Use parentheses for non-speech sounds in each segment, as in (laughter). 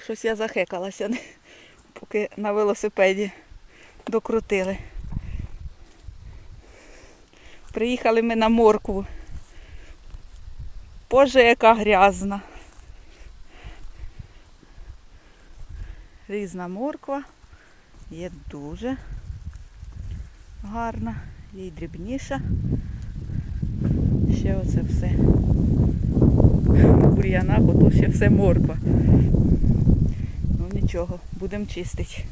Щось я захекалася, поки на велосипеді докрутили. Приїхали ми на моркву. Боже, яка грязна. Різна морква. Є дуже гарна, є й дрібніша. Ще оце все. В бур'янах ото ще все морква. Нічого, будемо чистити.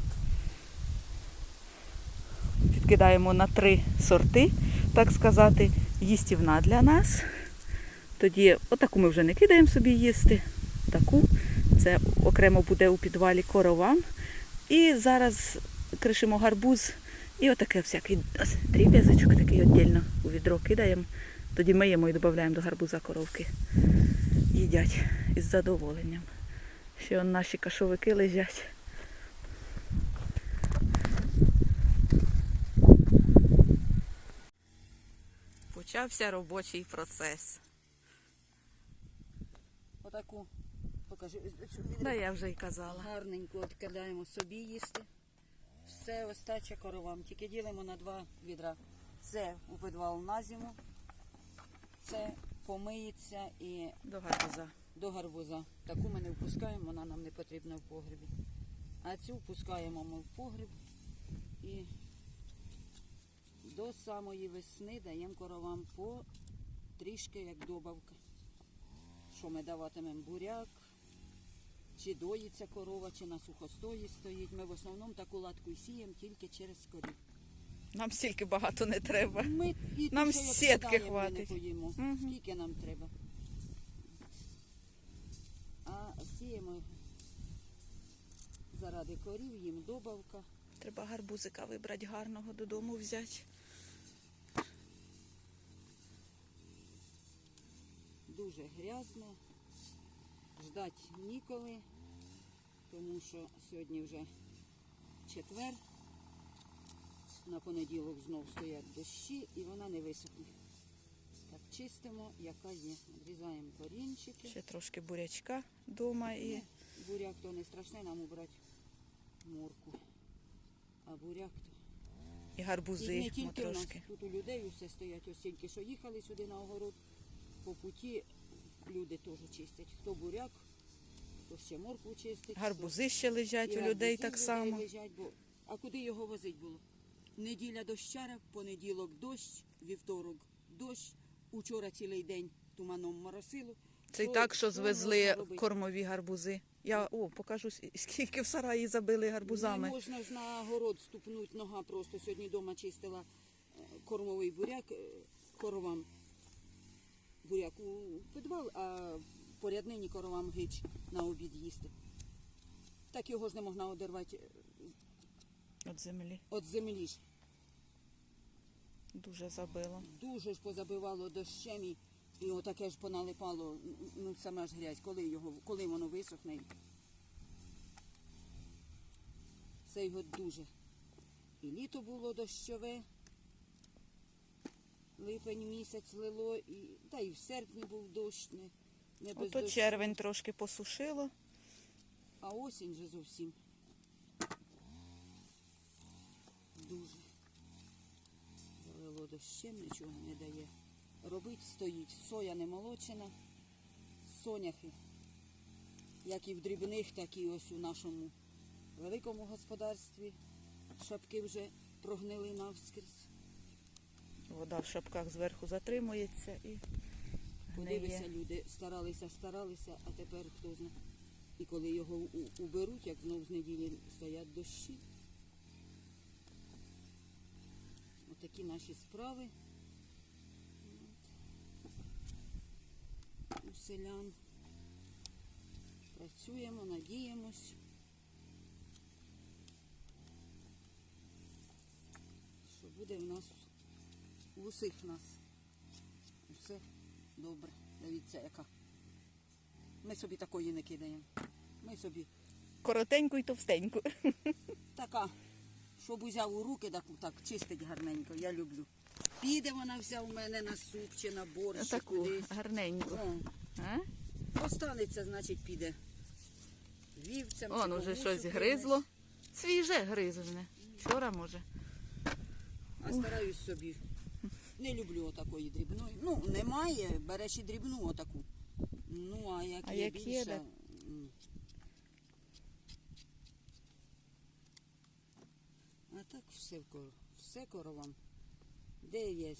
Підкидаємо на три сорти, так сказати, їстівна для нас. Тоді отаку ми вже не кидаємо собі їсти. Таку. Це окремо буде у підвалі коровам. І зараз кришимо гарбуз і отаке всякий дріб'язочок такий віддільно у відро кидаємо. Тоді миємо і додаємо до гарбуза коровки. Їдять із задоволенням. Ще он наші кашовики лежать. Почався робочий процес. Отаку покажи. Да, я вже й казала. Гарненько відкидаємо собі їсти. Все остаче коровам. Тільки ділимо на два відра. Це у підвал на зиму. Це помиється і До гарбуза. До гарбуза. Таку ми не впускаємо, вона нам не потрібна в погребі. А цю впускаємо ми в погреб і до самої весни даємо коровам по трішки як добавка. Що ми даватимемо буряк, чи доїться корова, чи на сухостої стоїть. Ми в основному таку латку сіємо тільки через корів. Нам стільки багато не треба. Ми і Нам те, що як сітки кидаємо, ми хватить. Не поїмо. Мгм. Скільки нам треба. Заради корів, їм добавка. Треба гарбузика вибрати гарного додому взяти. Дуже грязно. Ждать ніколи, тому що сьогодні вже четвер. На понеділок знов стоять дощі і вона не висохне. Так чистимо, яка є. Відрізаємо корінчики. Ще трошки бурячка вдома і Буряк то не страшне нам убрати морку. А буряк то. і І не тільки у нас, тут у людей усе стоять, ось тільки що їхали сюди на огород. По путі люди теж чистять. Хто буряк, хто ще моркву чистить. хто- Гарбузи ще лежать і у людей так само. лежать, бо... А куди його возить було? Неділя дощара, понеділок дощ, вівторок дощ, учора цілий день туманом моросило. Це й так, що звезли кормові гарбузи. Я о, покажу, скільки в сараї забили Не гарбузами. можна ж на город ступнуть нога просто. Сьогодні вдома чистила е, кормовий буряк е, коровам. Буряк у підвал, а по ряднині коровам гич на обід їсти. Так його ж не можна одервати е, От землі. від землі ж. Дуже забило. Дуже ж позабивало дощем і, і отаке ж поналипало, ну сама ж грязь, коли, його, коли воно висохне. Це його дуже. І літо було дощове, липень місяць лило, і, та і в серпні був дощ, не, не без Ото дощу. червень трошки посушило. А осінь же зовсім. Дуже. Залило дощем, нічого не дає. Робить стоїть. Соя не молочена, соняхи. Як і в дрібних, так і ось у нашому великому господарстві. Шапки вже прогнили навскрізь. Вода в шапках зверху затримується і Подивися, люди старалися, старалися, а тепер хто знає. І коли його уберуть, як знов з неділі стоять дощі. Отакі наші справи. Селян. Працюємо, надіємось. Що буде в нас у усіх нас. Все добре. Дивіться, яка. Ми собі такої не кидаємо. Ми собі коротеньку і товстеньку. (laughs) така, щоб узяв у руки, так, так чистить гарненько. Я люблю. Піде вона вся у мене на суп чи на борщ, Таку кудись. гарненьку. О, А? останеться, значить, піде вівцям. Он уже щось гризло. Свіже гризне. Вчора може. А стараюсь собі. Не люблю отакої дрібної. Ну, немає, береш і дрібну отаку. Ну, а як А є як більше. ні. А так все в кор... все коровам. Де є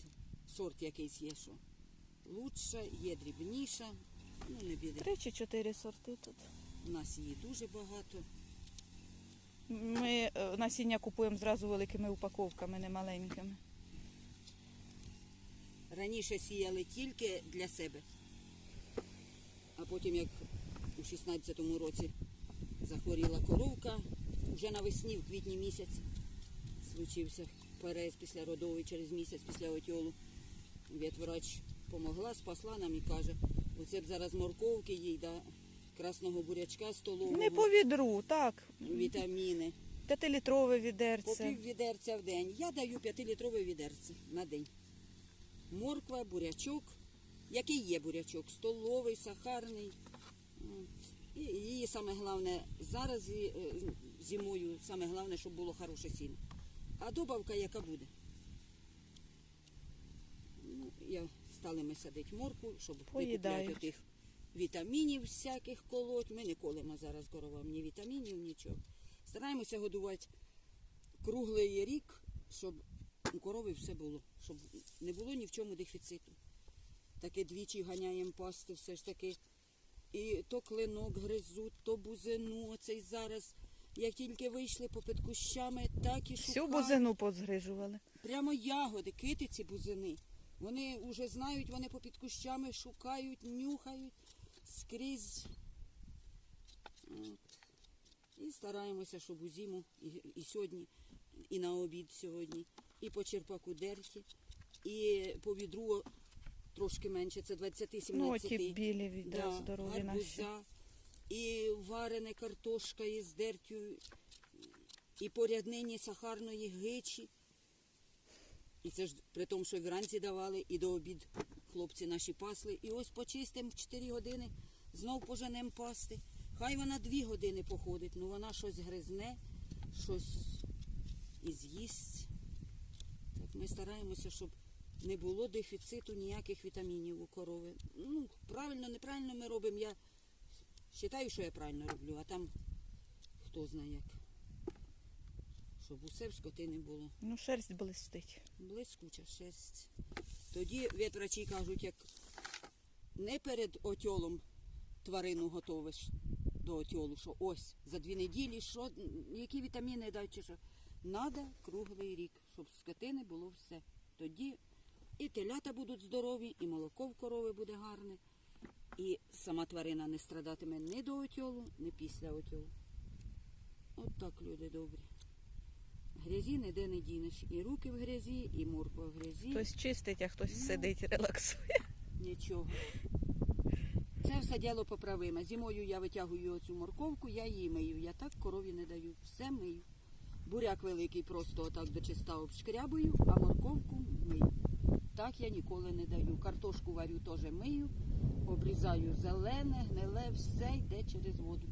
сорт якийсь є, що лучша, є дрібніша. Ну, не біди. Три чи чотири сорти тут. У нас її дуже багато. Ми е, насіння купуємо зразу великими упаковками, не маленькими. Раніше сіяли тільки для себе. А потім, як у 16-му році захворіла коровка, вже навесні, в квітні місяць, случився переїзд після родової через місяць після отьолу. Ветврач помогла, спасла нам і каже, оце б зараз морковки їй, да, красного бурячка столового, Не по відру, так. вітаміни. П'ятилітрове По відерце. пів відерця в день. Я даю 5-літрове відерце на день. Морква, бурячок. Який є бурячок? Столовий, сахарний. От. І її саме головне зараз і, е, зимою, саме головне, щоб було хороше сіно. А добавка яка буде? Ну, я стали ми садити морку, щоб не Поїдають. купляти тих вітамінів всяких колоть. Ми не колемо зараз коровам ні вітамінів, нічого. Стараємося годувати круглий рік, щоб у корови все було, щоб не було ні в чому дефіциту. Таке двічі ганяємо пасти, все ж таки. І то клинок гризуть, то бузину. Оцей зараз, як тільки вийшли попід кущами, так і Всю шукають. бузину позгрижували. Прямо ягоди, китиці бузини. Вони вже знають, вони попід кущами шукають, нюхають скрізь. От. І стараємося, щоб у зиму, і, і сьогодні, і на обід сьогодні, і по черпаку дерті, і по відру трошки менше, це 20-17. Ну, ті білі відра здорові наші. і варене картошка із дертю, і по ряднині сахарної гичі. І це ж при тому, що вранці давали, і до обід хлопці наші пасли. І ось почистимо в 4 години, знов поженемо пасти. Хай вона 2 години походить, ну вона щось гризне, щось і з'їсть. Так ми стараємося, щоб не було дефіциту ніяких вітамінів у корови. Ну, правильно, неправильно ми робимо. Я вважаю, що я правильно роблю, а там хто знає як. Щоб усе в скотини було. Ну, шерсть блистить. Блискуча шерсть. Тоді ветврачі кажуть, як не перед отьолом тварину готовиш до отьолу, що ось за дві неділі, що, які вітаміни дають, чи що. Надо круглий рік, щоб з скотини було все. Тоді і телята будуть здорові, і молоко в корови буде гарне, і сама тварина не страдатиме ні до отьолу, ні після отьолу. От так, люди добрі. Грязі ніде не дінеш. І руки в грязі, і морква в грязі. Хтось чистить, а хтось Ну. сидить, релаксує. Нічого. Це все діло поправиме. Зимою я витягую оцю морковку, я її мию. Я так корові не даю. Все мию. Буряк великий просто отак до чиста обшкрябую, а морковку мию. Так я ніколи не даю. Картошку варю теж мию, обрізаю зелене, гниле, все йде через воду.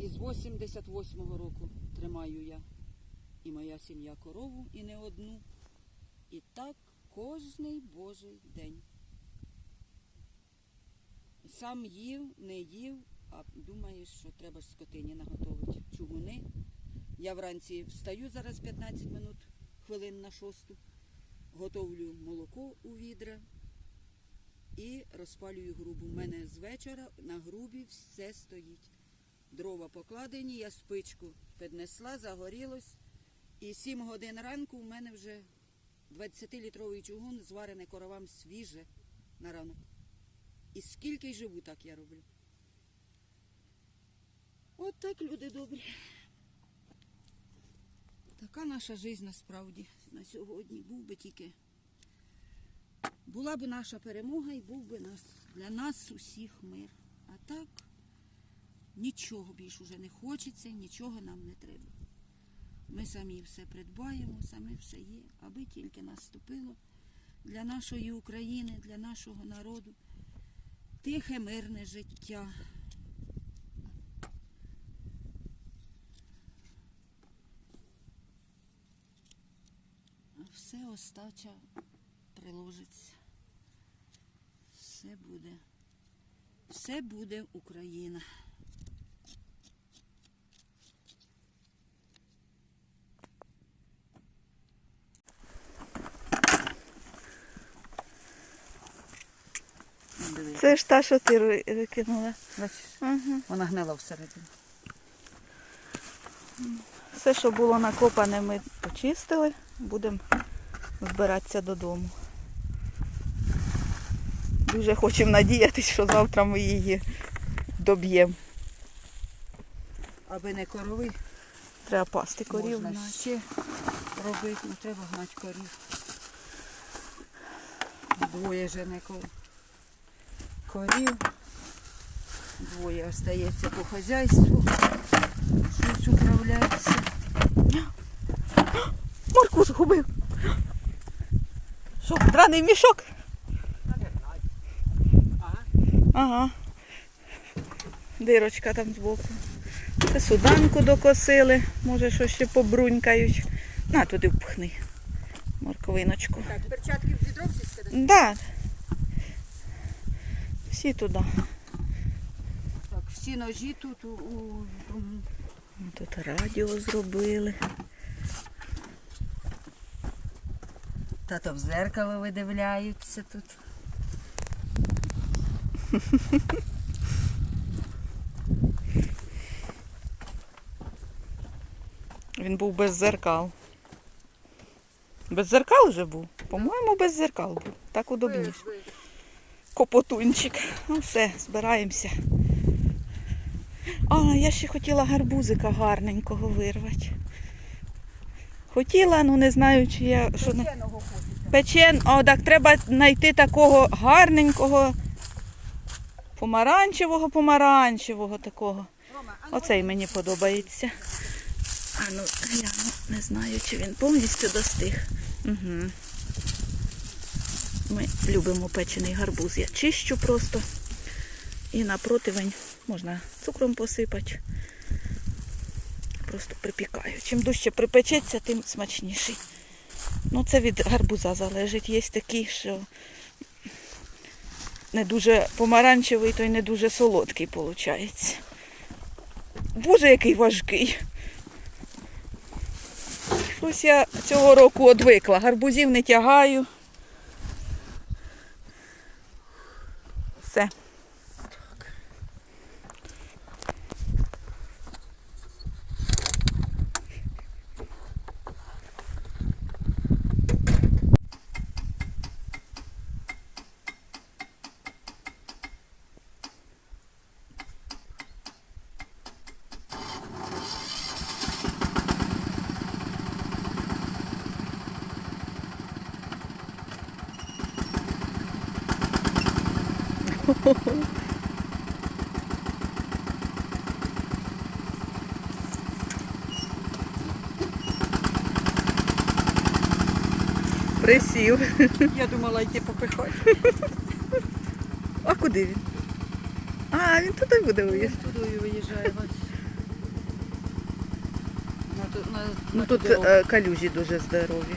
Із 88-го року тримаю я і моя сім'я корову, і не одну. І так кожний божий день. Сам їв, не їв, а думаєш, що треба ж скотині наготовити чугуни. Я вранці встаю зараз 15 минут, хвилин на шосту, готовлю молоко у відра і розпалюю грубу. У мене з вечора на грубі все стоїть. Дрова покладені, я спичку піднесла, загорілось. І 7 годин ранку у мене вже 20-літровий чугун зварене коровам свіже на ранок. І скільки й живу, так я роблю. От так, люди добрі. Така наша життя насправді на сьогодні. Був би тільки. Була б наша перемога і був би нас, для нас усіх мир. А так нічого більш уже не хочеться, нічого нам не треба. Ми самі все придбаємо, самі все є, аби тільки наступило для нашої України, для нашого народу тихе, мирне життя. Все остача приложиться. Все буде. Все буде Україна. Це ж та, що ти викинула. Бачиш, Угу. вона гнила всередині. Все, що було накопане, ми почистили. Будемо збиратися додому. Дуже хочемо надіятися, що завтра ми її доб'ємо. Аби не корови, Треба пасти корів. можна ще робити, ну треба гнати корів. Двоє жене ко- корів. Двоє остається по хазяйству. Щось управляється. (gasps) Морку згубив. Що, драний мішок? Ага. Дирочка там збоку. Це суданку докосили. Може, що ще побрунькають. На, туди впхни. Морковиночку. Так, перчатки в відро всі скидати? Да. Всі туди. Так, всі ножі тут у, у, Тут радіо зробили. тато в зеркало видивляються тут. Він був без зеркал. Без зеркал вже був? По-моєму, без зеркал був. Так удобніше. Копотунчик. Ну все, збираємося. А, я ще хотіла гарбузика гарненького вирвати. Хотіла, ну не знаю, чи я. Що не... Печен, о, так треба знайти такого гарненького, помаранчевого, помаранчевого такого. Ну, Оцей мені подобається. А ну, гляну, не знаю, чи він повністю достиг. Угу. Ми любимо печений гарбуз. Я чищу просто. І на противень можна цукром посипати. Просто припікаю. Чим дужче припечеться, тим смачніший. Ну, це від гарбуза залежить. Є такі, що не дуже помаранчевий, то й не дуже солодкий виходить. Боже, який важкий. Щось я цього року одвикла. Гарбузів не тягаю. Все. Присів. Я думала йти попихати. А куди він? А, він туди буде виїжджати. Туди виїжджає. Ну тут е, калюжі дуже здорові.